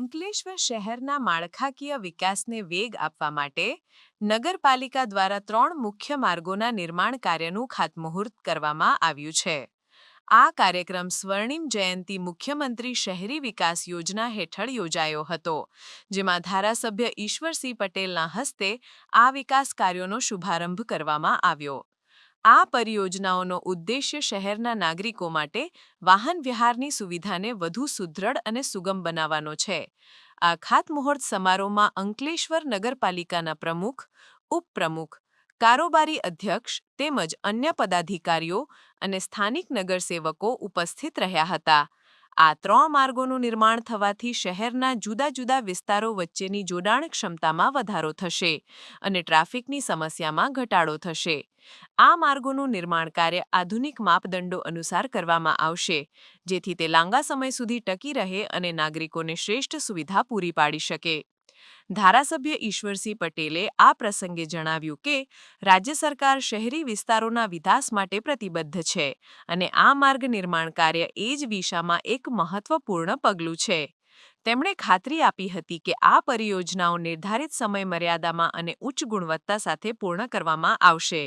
અંકલેશ્વર શહેરના માળખાકીય વિકાસને વેગ આપવા માટે નગરપાલિકા દ્વારા ત્રણ મુખ્ય માર્ગોના નિર્માણ કાર્યનું ખાતમુહૂર્ત કરવામાં આવ્યું છે. આ કાર્યક્રમ સ્વર્ણિમ જયંતી મુખ્યમંત્રી શહેરી વિકાસ યોજના હેઠળ યોજાયો હતો, જેમાં ધારાસભ્ય ઈશ્વરસિંહ પટેલના હસ્તે આ વિકાસ કાર્યોનો શુભારંભ કરવામાં આવ્યો. આ પરિયોજનાઓનો ઉદ્દેશ્ય શહેરના નાગરિકો માટે વાહન વ્યવહારની સુવિધાને વધુ સુદૃઢ અને સુગમ બનાવવાનો છે. આ ખાતમુહૂર્ત સમારોહમાં અંકલેશ્વર નગરપાલિકાના પ્રમુખ, ઉપપ્રમુખ, કારોબારી અધ્યક્ષ તેમજ અન્ય પદાધિકારીઓ અને સ્થાનિક નગરસેવકો ઉપસ્થિત રહ્યા હતા. આ ત્રણ માર્ગોનું નિર્માણ થવાથી શહેરના જુદા જુદા વિસ્તારો વચ્ચેની જોડાણ ક્ષમતામાં વધારો થશે અને ટ્રાફિકની સમસ્યામાં ઘટાડો થશે. આ માર્ગોનું નિર્માણ કાર્ય આધુનિક માપદંડો અનુસાર કરવામાં આવશે, જેથી તે લાંબા સમય સુધી ટકી રહે અને નાગરિકોને શ્રેષ્ઠ સુવિધા પૂરી પાડી શકે. ધારાસભ્ય ઈશ્વરસિંહ પટેલે આ પ્રસંગે જણાવ્યું કે, રાજ્ય સરકાર શહેરી વિસ્તારોના વિકાસ માટે પ્રતિબદ્ધ છે અને આ માર્ગ નિર્માણ કાર્ય એ જ દિશામાં એક મહત્વપૂર્ણ પગલું છે. તેમણે ખાતરી આપી હતી કે આ પરિયોજનાઓ નિર્ધારિત સમય મર્યાદામાં અને ઉચ્ચ ગુણવત્તા સાથે પૂર્ણ કરવામાં આવશે.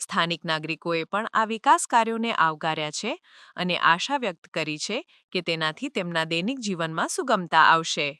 સ્થાનિક નાગરિકોએ પણ આ વિકાસ કાર્યોને આવકાર્યા છે અને આશા વ્યક્ત કરી છે કે તેનાથી તેમના દૈનિક જીવનમાં સુગમતા આવશે.